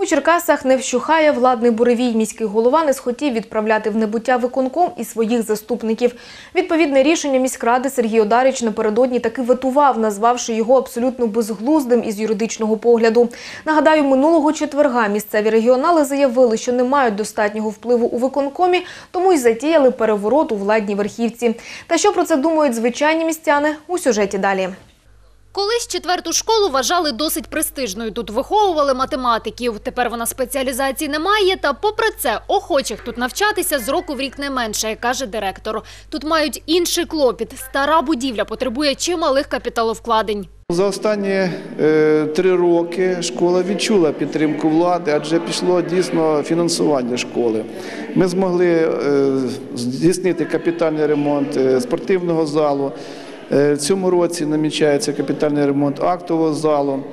У Черкасах не вщухає владний буревій. Міський голова не схотів відправляти в небуття виконком і своїх заступників. Відповідне рішення міськради Сергій Одарич напередодні таки ветував, назвавши його абсолютно безглуздим із юридичного погляду. Нагадаю, минулого четверга місцеві регіонали заявили, що не мають достатнього впливу у виконкомі, тому й затіяли переворот у владній верхівці. Та що про це думають звичайні містяни у сюжеті далі. Колись четверту школу вважали досить престижною. Тут виховували математиків. Тепер вона спеціалізації не має. Та попри це, охочих тут навчатися з року в рік не менше, каже директор. Тут мають інший клопіт. Стара будівля потребує чималих капіталовкладень. За останні е, три роки школа відчула підтримку влади, адже пішло дійсно фінансування школи. Ми змогли е, здійснити капітальний ремонт е, спортивного залу. Е, в цьому році намічається капітальний ремонт актового залу.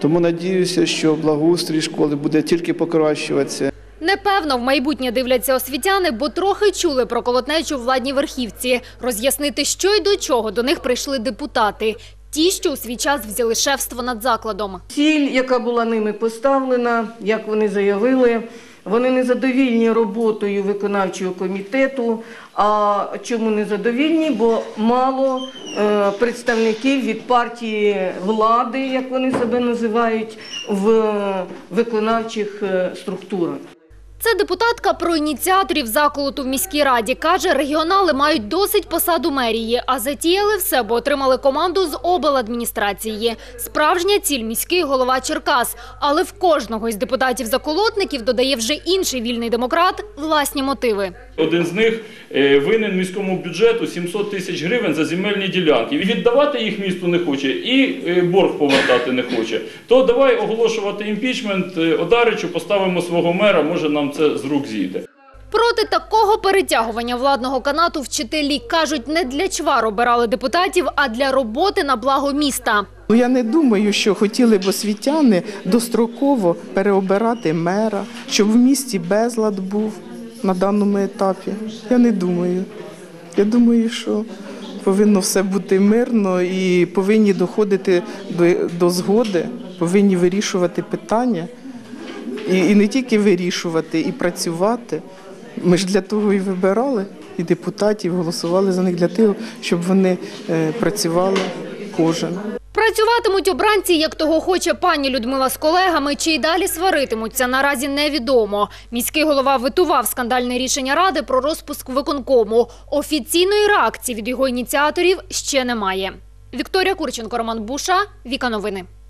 Тому надіюся, що благоустрій школи буде тільки покращуватися. Непевно, в майбутнє дивляться освітяни, бо трохи чули про колотнечу владній верхівці. Роз'яснити, що й до чого до них прийшли депутати. Ті, що у свій час взяли шефство над закладом. Ціль, яка була ними поставлена, як вони заявили, вони незадовільні роботою виконавчого комітету. А чому незадовільні? Бо мало е, представників від партії влади, як вони себе називають, в виконавчих е, структурах. Це депутатка про ініціаторів заколоту в міській раді. Каже, регіонали мають досить посаду мерії, а затіяли все, бо отримали команду з обладміністрації. Справжня ціль – міський голова Черкас. Але в кожного із депутатів-заколотників, додає вже інший вільний демократ, власні мотиви. Один з них е, винен міському бюджету 700 тисяч гривень за земельні ділянки. І віддавати їх місту не хоче, і е, борг повертати не хоче. То давай оголошувати імпічмент е, Одаричу, поставимо свого мера, може нам це з рук зійде. Проти такого перетягування владного канату вчителі кажуть, не для чвар обирали депутатів, а для роботи на благо міста. Ну, я не думаю, що хотіли б освітяни достроково переобирати мера, щоб в місті безлад був на даному етапі. Я не думаю. Я думаю, що повинно все бути мирно і повинні доходити до, до згоди, повинні вирішувати питання. І, і не тільки вирішувати, і працювати. Ми ж для того і вибирали, і депутатів голосували за них для того, щоб вони е, працювали кожен. Працюватимуть обранці, як того хоче пані Людмила з колегами, чи й далі сваритимуться, наразі невідомо. Міський голова витував скандальне рішення ради про розпуск виконкому. Офіційної реакції від його ініціаторів ще немає. Вікторія Курченко, Роман Буша, Віка Новини.